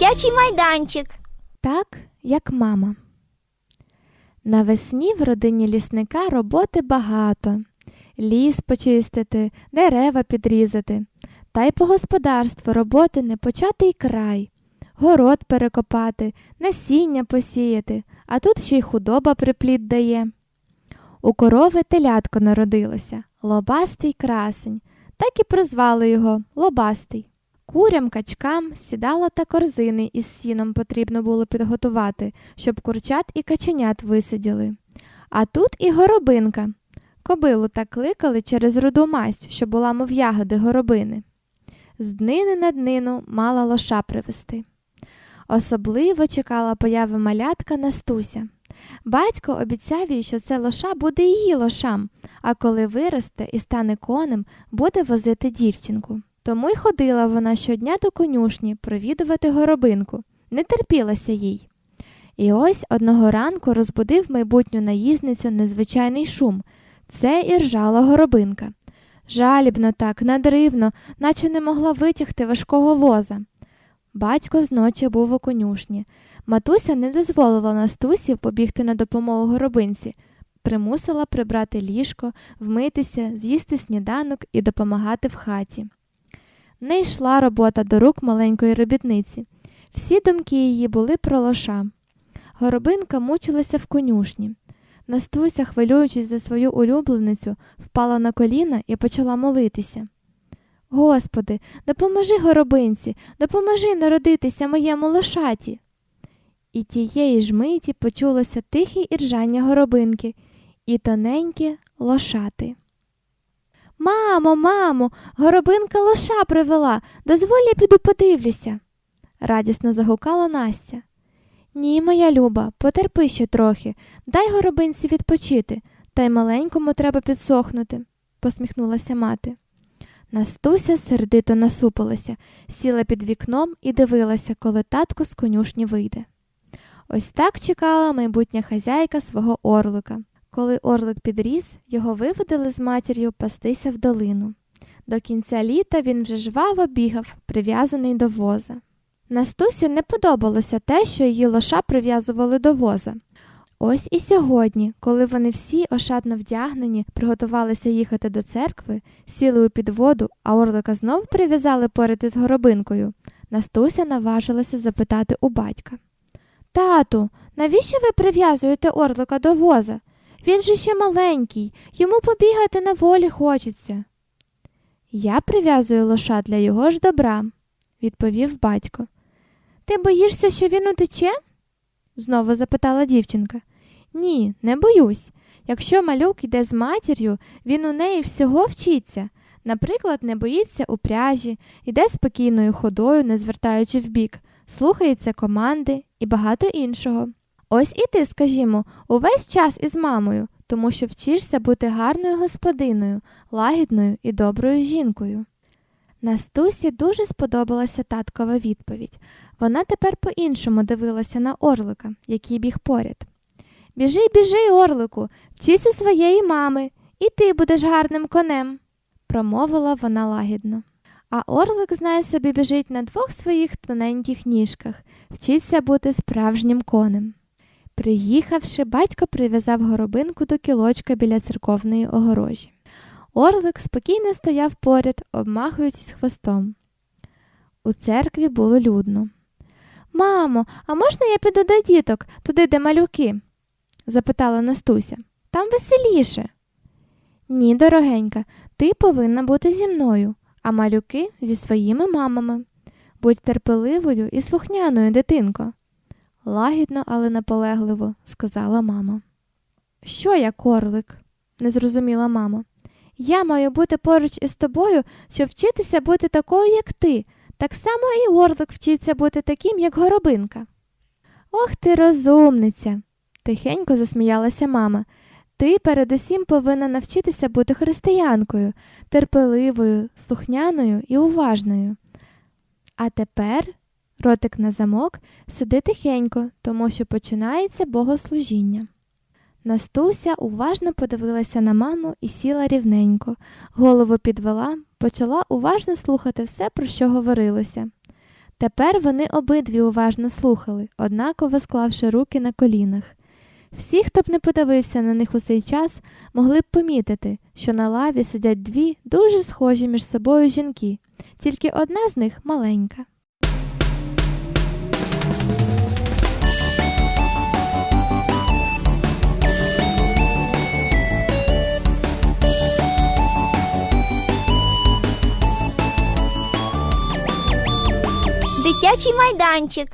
дитячий майданчик. Так, як мама. Навесні в родині лісника роботи багато. Ліс почистити, дерева підрізати. Та й по господарству роботи не початий край. Город перекопати, насіння посіяти, а тут ще й худоба приплід дає. У корови телятко народилося, лобастий красень, так і прозвали його Лобастий. Курям, качкам, сідала та корзини із сіном потрібно було підготувати, щоб курчат і каченят висиділи. А тут і горобинка. Кобилу так кликали через руду масть, що була, мов ягоди горобини. З днини на днину мала лоша привезти. Особливо чекала появи малятка Настуся. Батько обіцяв їй, що це лоша буде її лошам, а коли виросте і стане конем, буде возити дівчинку. Тому й ходила вона щодня до конюшні провідувати горобинку, не терпілася їй. І ось одного ранку розбудив майбутню наїзницю незвичайний шум. Це і ржала горобинка. Жалібно так, надривно, наче не могла витягти важкого воза. Батько зночі був у конюшні. Матуся не дозволила Настусі побігти на допомогу горобинці, примусила прибрати ліжко, вмитися, з'їсти сніданок і допомагати в хаті. Не йшла робота до рук маленької робітниці. Всі думки її були про лоша. Горобинка мучилася в конюшні. Настуся, хвилюючись за свою улюбленицю, впала на коліна і почала молитися. Господи, допоможи горобинці, допоможи народитися моєму лошаті. І тієї ж миті почулося тихе іржання горобинки і тоненьке лошати. Мамо, мамо, горобинка лоша привела, дозволь я піду подивлюся, радісно загукала Настя. Ні, моя люба, потерпи ще трохи, дай горобинці відпочити, та й маленькому треба підсохнути, посміхнулася мати. Настуся сердито насупилася, сіла під вікном і дивилася, коли татко з конюшні вийде. Ось так чекала майбутня хазяйка свого орлика. Коли орлик підріс, його виводили з матір'ю пастися в долину. До кінця літа він вже жваво бігав, прив'язаний до воза. Настусю не подобалося те, що її лоша прив'язували до воза. Ось і сьогодні, коли вони всі ошатно вдягнені, приготувалися їхати до церкви, сіли у підводу, а орлика знов прив'язали поряд із горобинкою, Настуся наважилася запитати у батька. Тату, навіщо ви прив'язуєте орлика до воза? Він же ще маленький, йому побігати на волі хочеться. Я прив'язую лоша для його ж добра, відповів батько. Ти боїшся, що він утече? знову запитала дівчинка. Ні, не боюсь. Якщо малюк йде з матір'ю, він у неї всього вчиться. Наприклад, не боїться у пряжі, йде спокійною ходою, не звертаючи вбік, слухається команди і багато іншого. Ось і ти, скажімо, увесь час із мамою, тому що вчишся бути гарною господиною, лагідною і доброю жінкою. Настусі дуже сподобалася таткова відповідь. Вона тепер по-іншому дивилася на орлика, який біг поряд. Біжи, біжи, орлику, вчись у своєї мами, і ти будеш гарним конем, промовила вона лагідно. А орлик, знає собі, біжить на двох своїх тоненьких ніжках, вчиться бути справжнім конем. Приїхавши, батько прив'язав горобинку до кілочка біля церковної огорожі. Орлик спокійно стояв поряд, обмахуючись хвостом. У церкві було людно. Мамо, а можна я піду до діток, туди, де малюки? запитала Настуся. Там веселіше. Ні, дорогенька, ти повинна бути зі мною, а малюки зі своїми мамами. Будь терпеливою і слухняною, дитинко. Лагідно, але наполегливо, сказала мама. Що я, корлик? не зрозуміла мама. Я маю бути поруч із тобою, щоб вчитися бути такою, як ти. Так само і орлик вчиться бути таким, як горобинка. Ох ти розумниця, тихенько засміялася мама. Ти передусім повинна навчитися бути християнкою, терпеливою, слухняною і уважною. А тепер, ротик на замок, сиди тихенько, тому що починається богослужіння. Настуся уважно подивилася на маму і сіла рівненько, голову підвела, почала уважно слухати все, про що говорилося. Тепер вони обидві уважно слухали, однаково склавши руки на колінах. Всі, хто б не подивився на них у цей час, могли б помітити, що на лаві сидять дві дуже схожі між собою жінки, тільки одна з них маленька. Дитячий майданчик.